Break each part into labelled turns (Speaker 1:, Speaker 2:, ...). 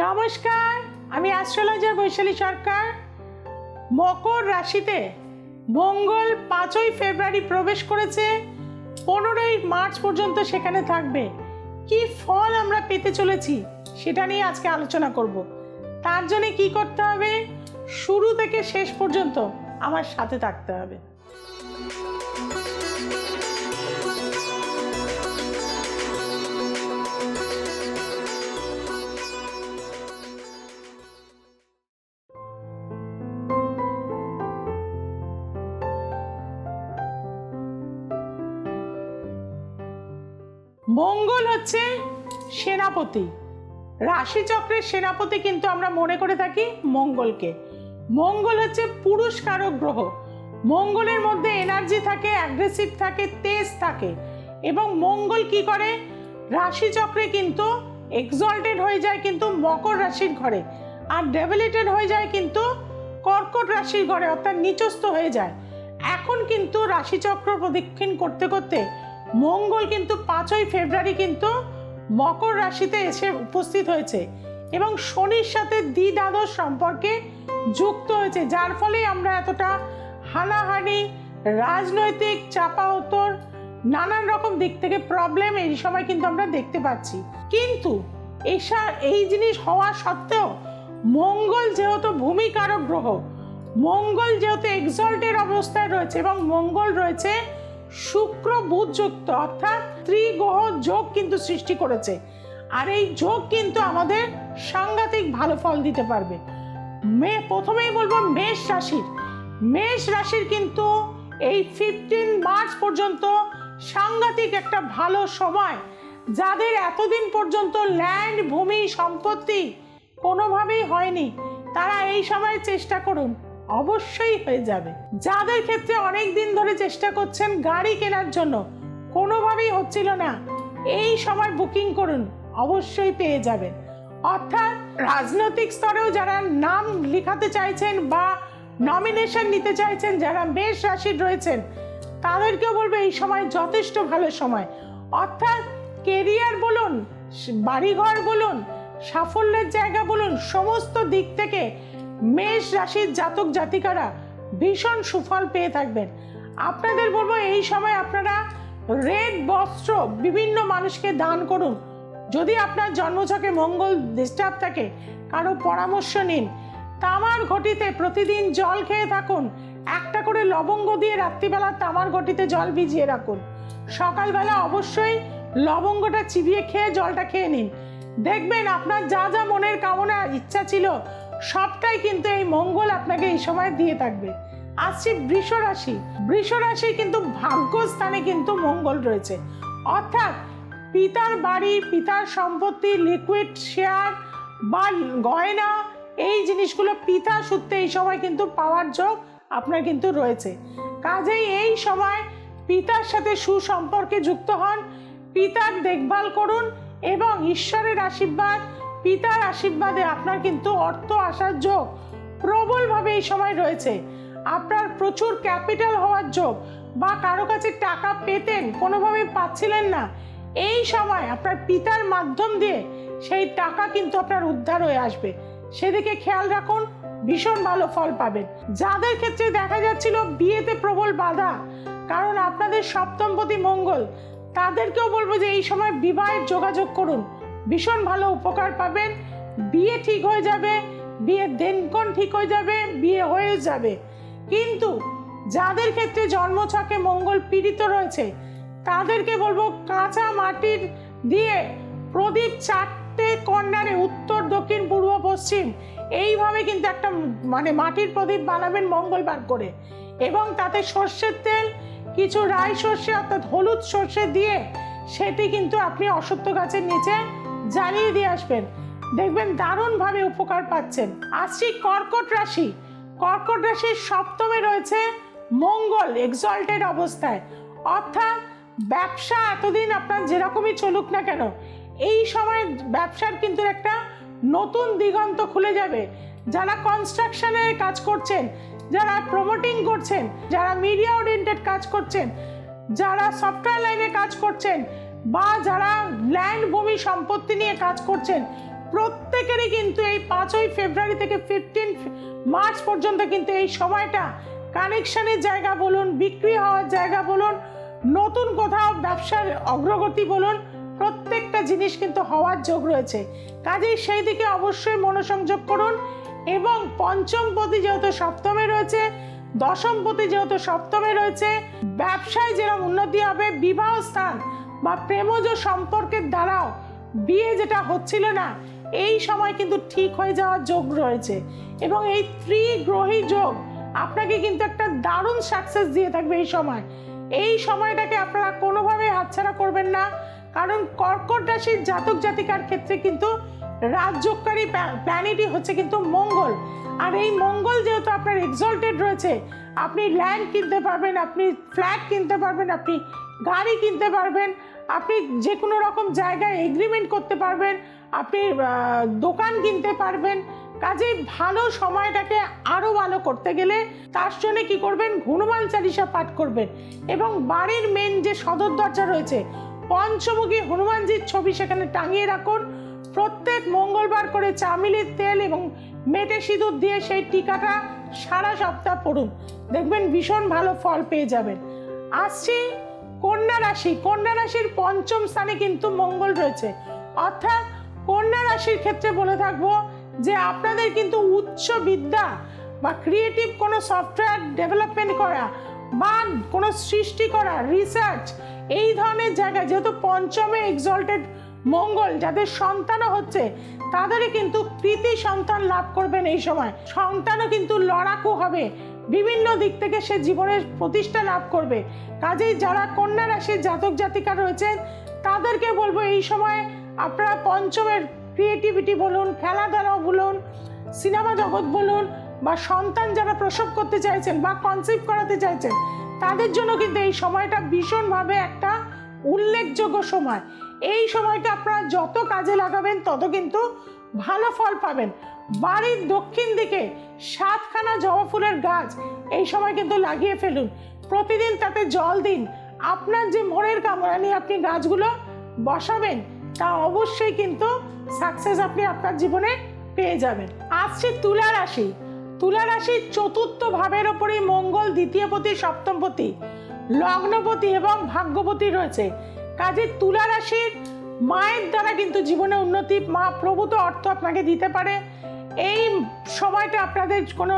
Speaker 1: নমস্কার, আমি অ্যাস্ট্রোলজার বৈশালী সরকার। মকর রাশিতে মঙ্গল পাঁচই ফেব্রুয়ারি প্রবেশ করেছে। পনেরোই মার্চ পর্যন্ত সেখানে থাকবে। কি ফল আমরা পেতে চলেছি সেটা নিয়ে আজকে আলোচনা করব। তার জন্য কি করতে হবে? শুরু থেকে শেষ পর্যন্ত আমার সাথে থাকতে হবে। সেনাপতি। রাশিচক্রের সেনাপতি কিন্তু আমরা মনে করে থাকি মঙ্গলকে। মঙ্গল হচ্ছে পুরুষ কারক গ্রহ। মঙ্গলের মধ্যে এনার্জি থাকে অ্যাগ্রেসিভ থাকে, তেজ থাকে। এবং মঙ্গল কি করে? রাশিচক্রে কিন্তু এক্সল্টেড হয়ে যায় কিন্তু মকর রাশির ঘরে আর ডেভেলেটেড হয়ে যায় কিন্তু কর্কট রাশির ঘরে অর্থাৎ নিচস্থ হয়ে যায়। এখন কিন্তু রাশিচক্র প্রদক্ষিণ করতে করতে মঙ্গল কিন্তু পাঁচই ফেব্রুয়ারি কিন্তু মকর রাশিতে এসে উপস্থিত হয়েছে এবং শনির সাথে দ্বিদাদশ সম্পর্কে যুক্ত হয়েছে, যার ফলে আমরা এতটা হানাহানি, রাজনৈতিক চাপা উত্তর নানান রকম দিক থেকে প্রবলেম এই সময় কিন্তু আমরা দেখতে পাচ্ছি। কিন্তু এসা, এই জিনিস হওয়া সত্ত্বেও মঙ্গল যেহেতু ভূমিকারক গ্রহ, মঙ্গল যেহেতু এক্সল্টের অবস্থায় রয়েছে এবং মঙ্গল রয়েছে শুক্র বুধ যুক্ত অর্থাৎ ত্রিগ্রহ যোগ কিন্তু সৃষ্টি করেছে। আর এই যোগ কিন্তু আমাদের সাংঘাতিক ভালো ফল দিতে পারবে। মে, প্রথমেই বলব মেষ রাশির। মেষ রাশির কিন্তু এই ফিফটিন মার্চ পর্যন্ত সাংঘাতিক একটা ভালো সময়। যাদের এতদিন পর্যন্ত ল্যান্ড ভূমি, সম্পত্তি কোনোভাবেই হয়নি, তারা এই সময় চেষ্টা করুন। অবশ্যই হয়ে যাবে। যাদের ক্ষেত্রে অনেক দিন ধরে চেষ্টা করছেন গাড়ি কেনার জন্য, কোনোভাবেই হচ্ছিল না। এই সময় বুকিং করুন, অবশ্যই পেয়ে যাবেন। অর্থাৎ রাজনৈতিক স্তরেও যারা নাম লিখাতে চাইছেন বা নমিনেশন নিতে চাইছেন, যারা বেশ রাশির রয়েছেন, তাদেরকেও বলবে এই সময় যথেষ্ট ভালো সময়। অর্থাৎ কেরিয়ার বলুন, বাড়িঘর বলুন, সাফল্যের জায়গা বলুন, সমস্ত দিক থেকে মেষ রাশির জাতক জাতিকারা ভীষণ সুফল পেয়ে থাকবেন। আপনাদের বলব এই সময় আপনারা রেড বস্ত্র বিভিন্ন মানুষকে দান করুন। যদি আপনার জন্মছকে মঙ্গল ডিস্টার্ব থাকে, কারও পরামর্শ নিন। তামার ঘটিতে প্রতিদিন জল খেয়ে থাকুন। একটা করে লবঙ্গ দিয়ে রাত্রিবেলা তামার ঘটিতে জল ভিজিয়ে রাখুন। সকালবেলা অবশ্যই লবঙ্গটা চিবিয়ে খেয়ে জলটা খেয়ে নিন। দেখবেন আপনার যা যা মনের কামনা ইচ্ছা ছিল সবটাই কিন্তু এই মঙ্গল আপনাকে এই সময় দিয়ে থাকবে। আসছি বৃষ রাশি। বৃষ রাশি কিন্তু ভাগ্যস্থানে কিন্তু মঙ্গল রয়েছে। অর্থাৎ পিতার বাড়ি, পিতার সম্পত্তি লিকুইড শেয়ার বা গয়না, এই জিনিসগুলো পিতা সূত্রে এই সময় কিন্তু পাওয়ার যোগ আপনার কিন্তু রয়েছে। কাজেই এই সময় পিতার সাথে সুসম্পর্কে যুক্ত হন, পিতার দেখভাল করুন এবং ঈশ্বরের আশীর্বাদ পিতার আশীর্বাদে আপনার কিন্তু অর্থ আসার যোগ প্রবলভাবে এই সময় রয়েছে। আপনার প্রচুর ক্যাপিটাল হওয়ার যোগ বা কারও কাছে টাকা পেতেন কোনোভাবে পাচ্ছিলেন না। এই সময় আপনার পিতার মাধ্যম দিয়ে সেই টাকা কিন্তু আপনার উদ্ধার হয়ে আসবে। সেদিকে খেয়াল রাখুন, ভীষণ ভালো ফল পাবেন। যাদের ক্ষেত্রে দেখা যাচ্ছিল বিয়েতে প্রবল বাধা, কারণ আপনাদের সপ্তমপতি মঙ্গল, তাদেরকেও বলব যে এই সময় বিবাহের যোগাযোগ করুন। ভীষণ ভালো উপকার পাবেন। বিয়ে ঠিক হয়ে যাবে, বিয়ের দিনক্ষণ ঠিক হয়ে যাবে, বিয়ে হয়ে যাবে। কিন্তু যাদের ক্ষেত্রে জন্মছকে মঙ্গল পীড়িত রয়েছে, তাদেরকে বলব কাঁচা মাটির দিয়ে প্রদীপ চারটে কর্নারে উত্তর, দক্ষিণ, পূর্ব, পশ্চিম, এইভাবে কিন্তু একটা মানে মাটির প্রদীপ বানাবেন মঙ্গলবার করে। এবং তাতে সর্ষের তেল, কিছু রাই সর্ষে অর্থাৎ হলুদ সর্ষে দিয়ে সেটি কিন্তু আপনি অসত্য গাছের নিচে জ্বালিয়ে দিয়ে আসবেন। দেখবেন দারুণভাবে উপকার পাচ্ছেন। আসছি কর্কট রাশি। কর্কট রাশির সপ্তমে রয়েছে মঙ্গল এক্সল্টেড অবস্থায়। অর্থাৎ ব্যবসা এতদিন আপনার যেরকমই চলুক না কেন, এই সময় ব্যবসার কিন্তু একটা নতুন দিগন্ত খুলে যাবে। যারা কনস্ট্রাকশনের কাজ করছেন, যারা প্রমোটিং করছেন, যারা মিডিয়া ওরিয়েন্টেড কাজ করছেন, যারা সফটওয়্যার লাইনে কাজ করছেন বা যারা ল্যান্ড ভূমি, সম্পত্তি নিয়ে কাজ করছেন, প্রত্যেকেরই কিন্তু এই পাঁচই ফেব্রুয়ারি থেকে ফিফটিন মার্চ পর্যন্ত কিন্তু এই সময়টা কানেকশনের জায়গা বলুন, বিক্রি হওয়ার জায়গা বলুন, নতুন কোথাও ব্যবসার অগ্রগতি বলুন, প্রত্যেকটা জিনিস কিন্তু হওয়ার যোগ রয়েছে। কাজেই সেই দিকে অবশ্যই মনোসংযোগ করুন এবং পঞ্চম পতি যেহেতু সপ্তমে রয়েছে, দশম পতি যেহেতু সপ্তমে রয়েছে, ব্যবসায় যেরকম উন্নতি হবে, বিবাহ স্থান বা প্রেমজ সম্পর্কের দ্বারাও বিয়ে যেটা হচ্ছিল না, এই সময় কিন্তু ঠিক হয়ে যাওয়ার যোগ রয়েছে। এবং এই ত্রিগ্রহী যোগ আপনাকে কিন্তু একটা দারুণ সাকসেস দিয়ে থাকবে এই সময়। এই সময়টাকে আপনারা কোনোভাবে হাতছাড়া করবেন না, কারণ কর্কট রাশির জাতক জাতিকার ক্ষেত্রে কিন্তু রাজযোগকারী প্ল্যানেটই হচ্ছে কিন্তু মঙ্গল। আর এই মঙ্গল যেহেতু আপনার এক্সল্টেড রয়েছে, আপনি ল্যান্ড কিনতে পারবেন, আপনি ফ্ল্যাট কিনতে পারবেন, আপনি গাড়ি কিনতে পারবেন আপনি যে কোনো রকম জায়গায় এগ্রিমেন্ট করতে পারবেন, আপনি দোকান কিনতে পারবেন। কাজেই ভালো সময়টাকে আরও ভালো করতে গেলে তার জন্য কি করবেন? হনুমান চালিসা পাঠ করবেন। এবং বাড়ির মেন যে সদর দরজা রয়েছে, পঞ্চমুখী হনুমানজির ছবি সেখানে টাঙিয়ে রাখুন। প্রত্যেক মঙ্গলবার করে চামিলির তেল এবং মেটে সিঁদুর দিয়ে সেই টিকাটা সারা সপ্তাহ পড়ুন। দেখবেন ভীষণ ভালো ফল পেয়ে যাবেন। আসছি কন্যা রাশি, কন্যা রাশির পঞ্চম স্থানে কিন্তু মঙ্গল রয়েছে। অর্থাৎ কন্যা রাশির ক্ষেত্রে বলে থাকব যে আপনাদের কিন্তু উচ্চ বিদ্যা বা ক্রিয়েটিভ কোনো সফটওয়্যার ডেভেলপমেন্ট করা বা কোনো সৃষ্টি করা রিসার্চ এই ধরনের জায়গায় যেহেতু পঞ্চমে এক্সল্টেড মঙ্গল, যাদের সন্তানও হচ্ছে, তাদেরই কিন্তু কৃতি সন্তান লাভ করবেন এই সময়। সন্তানও কিন্তু লড়াকু হবে। বিভিন্ন দিক থেকে সে জীবনের প্রতিষ্ঠা লাভ করবে। কাজেই যারা কন্যা রাশির জাতক জাতিকা রয়েছেন, তাদেরকে বলব এই সময় আপনারা পঞ্চমের ক্রিয়েটিভিটি বলুন, খেলাধুলা বলুন, সিনেমা জগৎ বলুন, বা সন্তান যারা প্রসব করতে চাইছেন বা কনসিভ করাতে চাইছেন, তাদের জন্য কিন্তু এই সময়টা ভীষণভাবে একটা উল্লেখযোগ্য সময়। এই সময়টা আপনারা যত কাজে লাগাবেন, তত কিন্তু ভালো ফল পাবেন। বাড়ির দক্ষিণ দিকে সাতখানা জবা ফুলের গাছ এই সময় কিন্তু লাগিয়ে ফেলুন। প্রতিদিন তাতে জল দিন। আপনার যে মনের কামনা নিয়ে আপনি গাছগুলো বসাবেন, তা অবশ্যই কিন্তু সাকসেস আপনি আপনার জীবনে পেয়ে যাবেন। আসছে তুলা রাশি। তুলা রাশির চতুর্থ ভাবের ওপরেই মঙ্গল দ্বিতীয় পতি সপ্তম লগ্নপতি এবং ভাগ্যপতি রয়েছে। কাজে তুলা রাশির মায়ের দ্বারা কিন্তু জীবনে উন্নতি, মা প্রভূত অর্থ আপনাকে দিতে পারে। এই সময়টা আপনাদের কোনো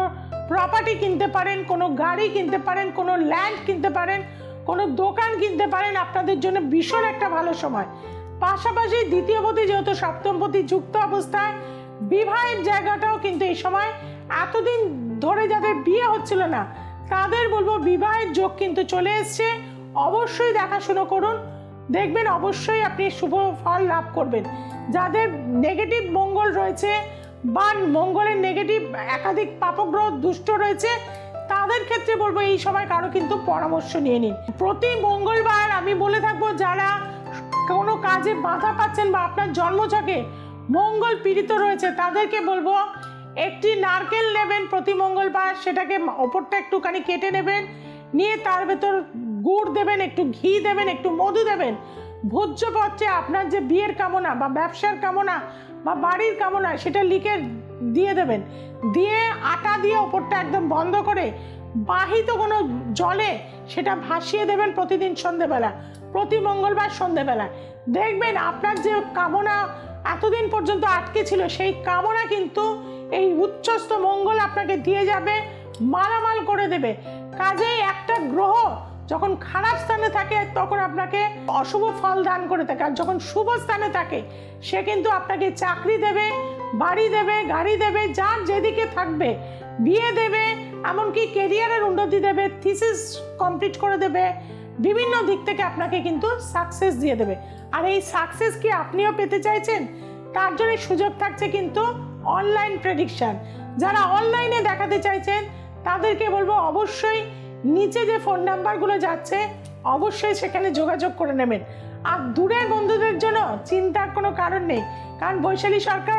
Speaker 1: প্রপার্টি কিনতে পারেন, কোনো গাড়ি কিনতে পারেন, কোনো ল্যান্ড কিনতে পারেন, কোনো দোকান কিনতে পারেন, আপনাদের জন্য ভীষণ একটা ভালো সময়। পাশাপাশি দ্বিতীয়পতি যেহেতু সপ্তমপতি যুক্ত অবস্থায়, বিবাহের জায়গাটাও কিন্তু এই সময় এতদিন ধরে যাদের বিয়ে হচ্ছিল না, তাদের বলব বিবাহের যোগ কিন্তু চলে এসছে। অবশ্যই দেখাশুনো করুন। দেখবেন অবশ্যই আপনি শুভ ফল লাভ করবেন। যাদের নেগেটিভ মঙ্গল রয়েছে বা মঙ্গলের নেগেটিভ একাধিক পাপগ্রহ দুষ্ট রয়েছে, তাদের ক্ষেত্রে বলব এই সময় কারও কিন্তু পরামর্শ নিয়ে নিন। প্রতি মঙ্গলবার আমি বলে থাকব, যারা কোনো কাজে বাধা পাচ্ছেন বা আপনার জন্মছকে মঙ্গল পীড়িত রয়েছে, তাদেরকে বলব একটি নারকেল নেবেন প্রতি মঙ্গলবার, সেটাকে ওপরটা একটুখানি কেটে নেবেন, নিয়ে তার ভেতর গুড় দেবেন, একটু ঘি দেবেন, একটু মধু দেবেন। ভোজ্য পত্রে আপনার যে বিয়ের কামনা বা ব্যবসার কামনা বা বাড়ির কামনা, সেটা লিখে দিয়ে দেবেন। দিয়ে আটা দিয়ে ওপরটা একদম বন্ধ করে বাহিত কোনো জলে সেটা ভাসিয়ে দেবেন প্রতিদিন সন্ধেবেলা, প্রতি মঙ্গলবার সন্ধেবেলা। দেখবেন আপনার যে কামনা এতদিন পর্যন্ত আটকে ছিল, সেই কামনা কিন্তু এই উচ্চস্থ মঙ্গল আপনাকে দিয়ে যাবে, মালামাল করে দেবে। কাজেই একটা গ্রহ যখন খারাপ স্থানে থাকে, তখন আপনাকে অশুভ ফল দান করে থাকে। আর যখন শুভ স্থানে থাকে, সে কিন্তু আপনাকে চাকরি দেবে, বাড়ি দেবে, গাড়ি দেবে, যার যেদিকে থাকবে, বিয়ে দেবে, এমনকি কেরিয়ারের উন্নতি দেবে থিসিস কমপ্লিট করে দেবে, বিভিন্ন দিক থেকে আপনাকে কিন্তু সাকসেস দিয়ে দেবে। আর এই সাকসেস কি আপনিও পেতে চাইছেন? তার জন্য সুযোগ থাকছে কিন্তু অনলাইন প্রেডিকশন যারা অনলাইনে দেখাতে চাইছেন, তাদেরকে বলব অবশ্যই নিচে যে ফোন নাম্বারগুলো যাচ্ছে, অবশ্যই সেখানে যোগাযোগ করে নেবেন। আর দূরের বন্ধুদের জন্য চিন্তার কোনো কারণ নেই, কারণ বৈশালী সরকার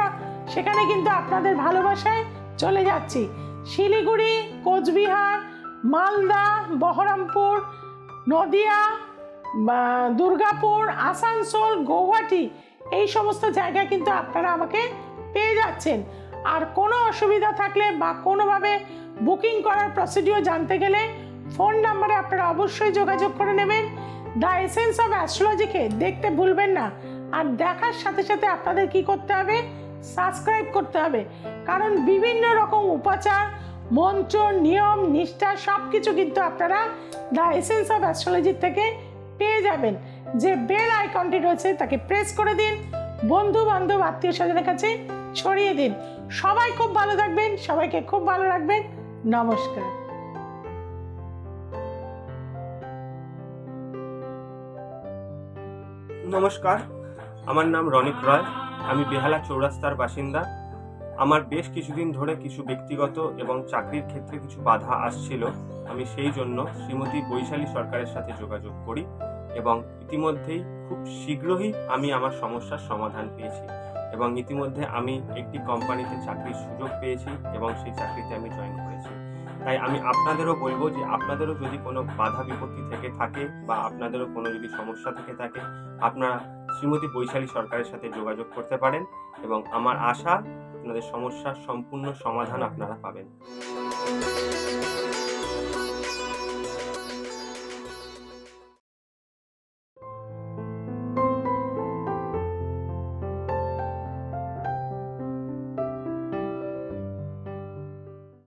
Speaker 1: সেখানে কিন্তু আপনাদের ভালোবাসায় চলে যাচ্ছি। শিলিগুড়ি, কোচবিহার, মালদা, বহরমপুর, নদিয়া দুর্গাপুর, আসানসোল, গৌহাটি, এই সমস্ত জায়গায় কিন্তু আপনারা আমাকে পেয়ে যাচ্ছেন। আর কোনো অসুবিধা থাকলে বা কোনোভাবে বুকিং করার প্রসিডিও জানতে গেলে ফোন নাম্বারে আপনারা অবশ্যই যোগাযোগ করে নেবেন। দ্য এসেন্স অফ অ্যাস্ট্রোলজিকে দেখতে ভুলবেন না। আর দেখার সাথে সাথে আপনাদের কি করতে হবে? সাবস্ক্রাইব করতে হবে। কারণ বিভিন্ন রকম উপাচার, মন্ত্র, নিয়ম, নিষ্ঠা সব কিছু কিন্তু আপনারা দ্য এসেন্স অফ অ্যাস্ট্রোলজির থেকে পেয়ে যাবেন। যে বেল আইকনটি রয়েছে তাকে প্রেস করে দিন। বন্ধু বান্ধব আত্মীয় স্বজনের কাছে ছড়িয়ে দিন। সবাই খুব ভালো থাকবেন, সবাইকে খুব ভালো রাখবেন। নমস্কার।
Speaker 2: নমস্কার। আমার নাম রনিক রয়। আমি বেহালা চৌরাস্তার বাসিন্দা। আমার বেশ কিছুদিন ধরে কিছু ব্যক্তিগত এবং চাকরির ক্ষেত্রে কিছু বাধা আসছিল। আমি সেই জন্য শ্রীমতী বৈশালী সরকারের সাথে যোগাযোগ করি এবং ইতিমধ্যেই খুব শীঘ্রই আমি আমার সমস্যার সমাধান পেয়েছি এবং ইতিমধ্যে আমি একটি কোম্পানিতে চাকরির সুযোগ পেয়েছি এবং সেই চাকরিতে আমি জয়েন করেছি। তাই আমি আপনাদেরও বলব যে আপনাদেরও যদি কোনো বাধা বিপত্তি থেকে থাকে বা আপনাদেরও কোনো যদি সমস্যা থেকে থাকে, আপনারা শ্রীমতী বৈশালী সরকারের সাথে যোগাযোগ করতে পারেন এবং আমার আশা আপনাদের সমস্যার সম্পূর্ণ সমাধান আপনারা পাবেন।